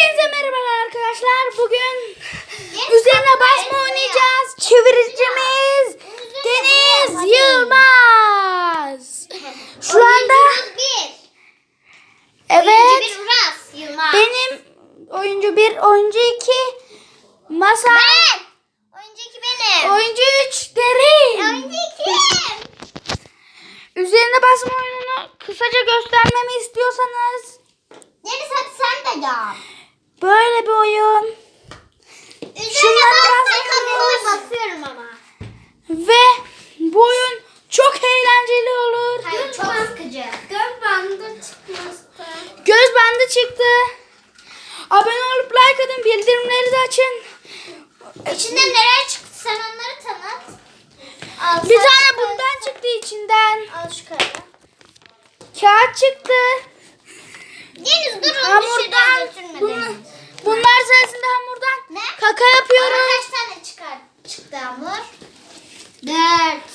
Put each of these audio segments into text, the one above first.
Hepinize merhabalar arkadaşlar. Bugün üzerine basma oynayacağız. Çeviricimiz Deniz Yılmaz. Şu anda evet Bir benim oyuncu 1, oyuncu 2 Masa, Ben. Oyuncu iki benim. oyuncu 3 Derin. Oyuncu iki. Üzerine basma oyununu kısaca göstermemi istiyorsanız Deniz hadi sen de yap. Böyle bir oyun. Üzerine basıyoruz. kameraya basıyorum ama. Ve bu oyun çok eğlenceli olur. Hayır çok sıkıcı. Göz bandı çıkmıştı. Göz bandı çıktı. Abone olup like atın, bildirimleri de açın. İçinden neler çıktı sen onları tanıt. Al, Bir tane bundan çıktı içinden. Al şu kağıdı. Kağıt çıktı. Deniz dur onu Hamurdan. götürme Bunlar, sayesinde hamurdan Ne? kaka Bana yapıyoruz. kaç tane çıkar, çıktı hamur? Dört.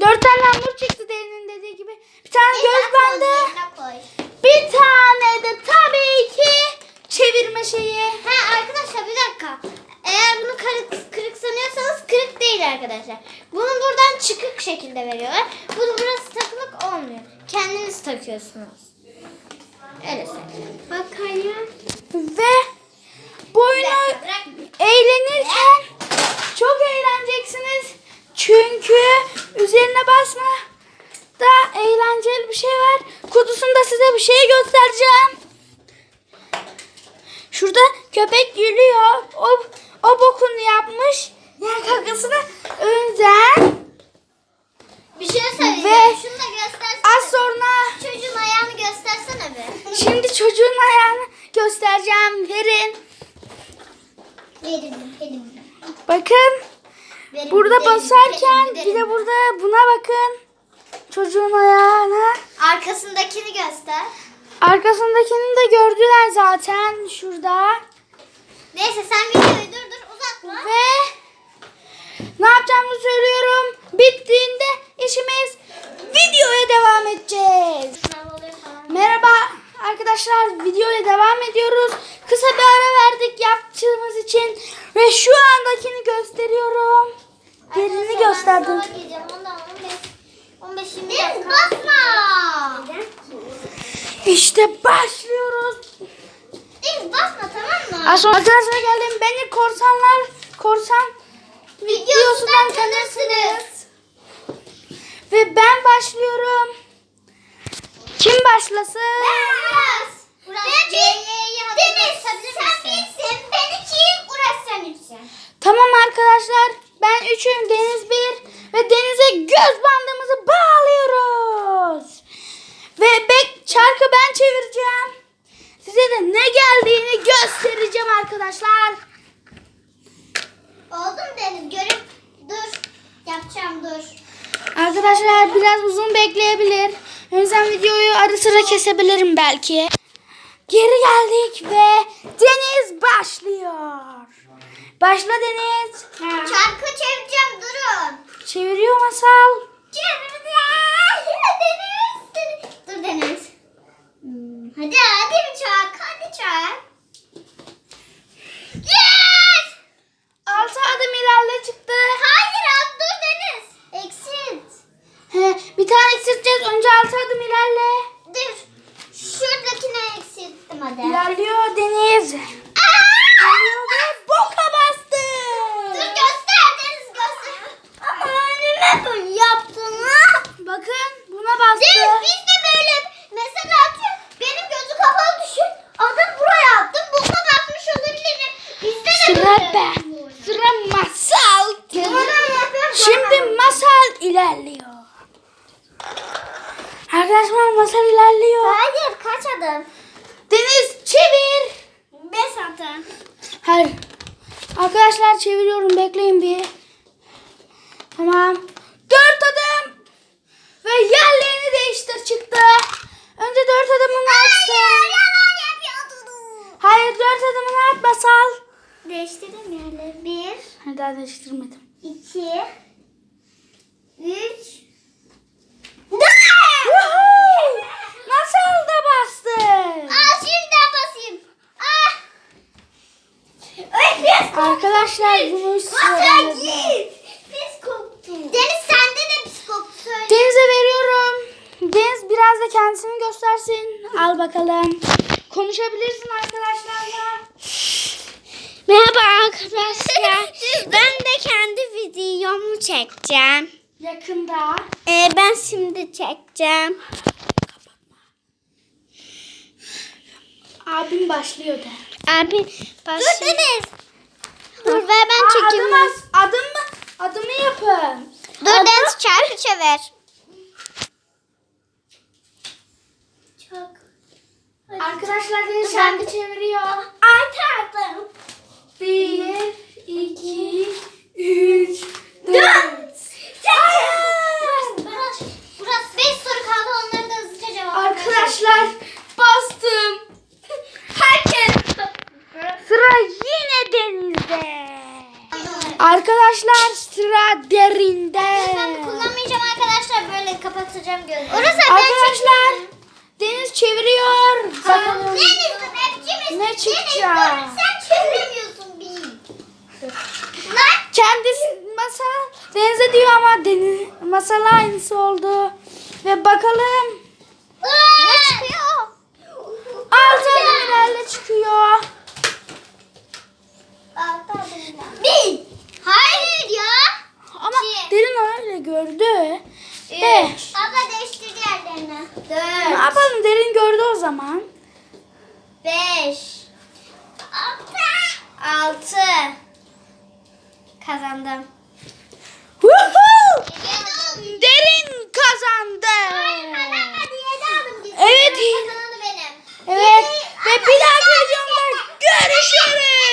Dört tane hamur çıktı derinin dediği gibi. Bir tane Neyse, göz bandı. Bir tane de tabii ki çevirme şeyi. Ha arkadaşlar bir dakika. Eğer bunu kırık, kırık sanıyorsanız kırık değil arkadaşlar. Bunu buradan çıkık şekilde veriyorlar. Bunu burası takılık olmuyor. Kendiniz takıyorsunuz. Öyle. Bakayım. Ve bu oyunu eğlenirken çok eğleneceksiniz. Çünkü üzerine basma da eğlenceli bir şey var. Kutusunda size bir şey göstereceğim. Şurada köpek gülüyor. O, o bokunu yapmış. Yani kakasını önden. Bir şey söyleyeceğim. Ve Şunu da göstersene. Az sonra Çocuğun ayağını göstersene be. şimdi çocuğun ayağını göstereceğim. Verin. Verin, verin. Bakın. Verin, Burada verin, basarken verin, bir verin. de burada buna bakın. Çocuğun ayağına. Arkasındakini göster. Arkasındakini de gördüler zaten şurada. Neyse sen videoyu dur dur uzatma. Ve ne yapacağımızı söylüyorum. Bittiğinde işimiz videoya devam edeceğiz. Merhaba arkadaşlar videoya devam ediyoruz. Kısa bir ara verdik yaptığımız için ve şu andakini gösteriyorum. Ben gösterdim. sınava gireceğim. Ondan 15 15 20 dakika. basma. İşte başlıyoruz. Deniz basma tamam mı? Sonra arkadaşlar geldim. Beni korsanlar korsan videosundan tanırsınız. Ben başlıyorum. Kim başlasın? Uras. Uras. Ben Deniz sen birsin. Ben ikiyim. Uras sen üçsün. Tamam arkadaşlar. Ben üçüm Deniz bir ve Deniz'e göz bandımızı bağlıyoruz. Ve bek çarkı ben çevireceğim. Size de ne geldiğini göstereceğim arkadaşlar. Oldu mu Deniz? Görüp dur. Yapacağım dur. Arkadaşlar biraz uzun bekleyebilir. O yüzden videoyu ara sıra kesebilirim belki. Geri geldik ve Deniz başlıyor. Başla Deniz. Çarkı çevireceğim durun. Çeviriyor masal. Deniz. Deniz. Dur Deniz. Hmm, Hadi hadi bir çark. Hadi çark. Yes! Altı adım ilerle çıktı. Hayır abi dur Deniz. Exit. He, bir tane eksilteceğiz. Önce altı adım ilerle. Dur. Şuradakine hadi. İlerliyor Deniz. İlerliyor ve boka bastı. Dur göster Deniz göster. Ama önüme dur yaptın ha. Bakın buna bastı. Deniz biz de böyle mesela atıyor. Benim gözü kapalı düşün. Adım buraya attım. Buna bakmış olabilirim. Bizde de Sıra böyle. ben. Sıra masal. Şimdi masal ilerliyor. Arkadaşlar masal ilerliyor. Hayır kaç adım? Çevir. Beş adım. Hayır. Arkadaşlar çeviriyorum bekleyin bir. Tamam. Dört adım. Ve yerlerini değiştir çıktı. Önce dört adımını atsın. yalan yapıyordun. Hayır dört adımını at masal. Değiştirdim yerleri. Bir, Hayır daha değiştirmedim. iki, üç, Woohoo! Masal da bastı. Aa şimdi basayım. Ah Arkadaşlar bunu. Pis koktu. Deniz sende de pis koktu. Söyle. Deniz'e veriyorum. Deniz biraz da kendisini göstersin. Al bakalım. Konuşabilirsin arkadaşlarla. Merhaba arkadaşlar. ben de kendi videomu çekeceğim. Yakında. Ee, ben şimdi çekeceğim. Abim başlıyor de. Abi Dur başlayayım. Deniz. Dur ver ben çekeyim. adım, adım mı? Adımı yapın. Dur Deniz çarpı çevir. Çok. Arkadaşlar Deniz şarkı çeviriyor. Ay tatlım. Bir, iki, üç, dört. Burası, burası 5 soru kaldı onları da hızlıca cevap Arkadaşlar bastım. Sıra yine denizde. Arkadaşlar sıra derinde. Ben kullanmayacağım arkadaşlar böyle kapatacağım gözlerimi. Arkadaşlar deniz çeviriyor. Bakalım. Deniz hepimiz. Ne çıkacak? Deniz sen çeviremiyorsun bir. Lan. Kendisi masal denize diyor ama deniz masal aynısı oldu. Ve bakalım Ne çıkıyor? altı adımlarla çıkıyor. Bir. Hayır ya. Ama İki. derin öyle gördü. Beş. Abla değiştir diğerlerini. Ne Dört. yapalım derin gördü o zaman. Beş. Altı. Altı. Kazandım. Derin kazandı. Hayır kazanmadı. Yedi aldım. Evet. Kazananı benim. Evet. Ve bir dahaki videomuzda